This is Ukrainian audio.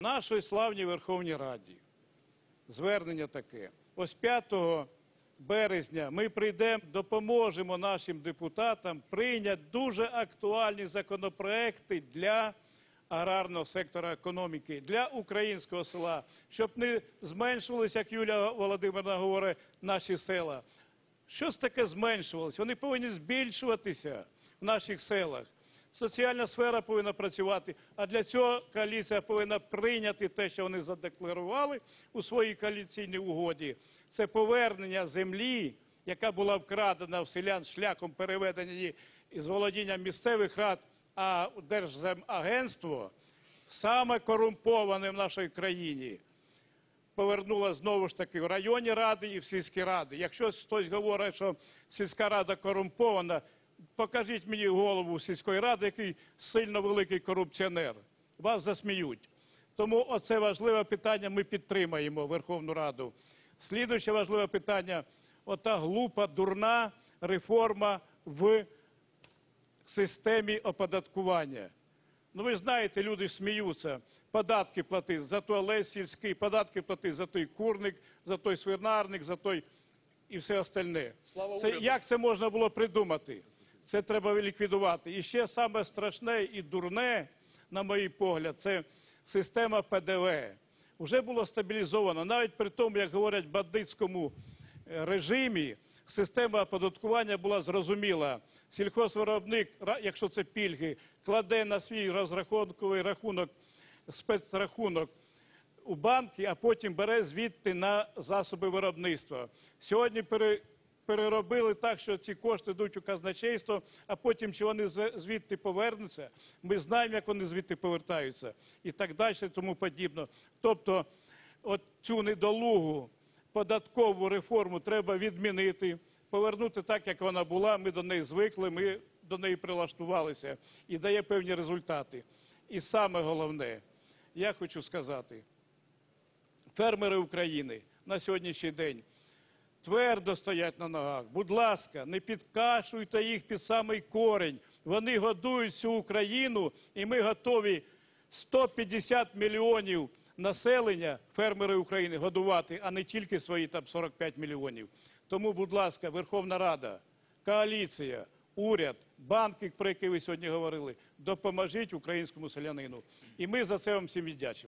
нашій славній Верховній Раді звернення таке. Ось 5 березня ми прийдемо, допоможемо нашим депутатам прийняти дуже актуальні законопроекти для аграрного сектора економіки, для українського села, щоб не зменшувалися, як Юлія Володимирівна говорить, наші села. Що ж таке зменшувалося? Вони повинні збільшуватися в наших селах. Соціальна сфера повинна працювати, а для цього коаліція повинна прийняти те, що вони задекларували у своїй коаліційній угоді. Це повернення землі, яка була вкрадена в селян шляхом переведення її із володіння місцевих рад, а Держземагентство саме корумповане в нашій країні повернула знову ж таки в районні ради і в сільські ради. Якщо хтось говорить, що сільська рада корумпована, покажіть мені голову сільської ради, який сильно великий корупціонер. Вас засміють. Тому оце важливе питання ми підтримаємо Верховну Раду. Слідуюче важливе питання ота глупа, дурна реформа в системі оподаткування. Ну ви знаєте, люди сміються. Податки плати за туалет сільський, податки плати за той курник, за той свинарник, за той і все остальне. Слава Це, уряду. як це можна було придумати? Це треба ліквідувати. І ще саме страшне і дурне, на мій погляд, це система ПДВ. Уже було стабілізовано. Навіть при тому, як говорять бандитському е, режимі, система оподаткування була зрозуміла. Сільхозвиробник, якщо це пільги, кладе на свій розрахунковий рахунок, спецрахунок у банки, а потім бере звідти на засоби виробництва. Сьогодні пере- переробили так, що ці кошти йдуть у казначейство, а потім чи вони звідти повернуться. Ми знаємо, як вони звідти повертаються і так далі, тому подібно. Тобто, от цю недолугу податкову реформу треба відмінити, повернути так, як вона була. Ми до неї звикли, ми до неї прилаштувалися і дає певні результати. І саме головне, я хочу сказати, фермери України на сьогоднішній день твердо стоять на ногах. Будь ласка, не підкашуйте їх під самий корень. Вони годують всю Україну, і ми готові 150 мільйонів населення, фермери України, годувати, а не тільки свої там 45 мільйонів. Тому, будь ласка, Верховна Рада, коаліція, уряд, банки, про які ви сьогодні говорили, допоможіть українському селянину. І ми за це вам всім віддячимо.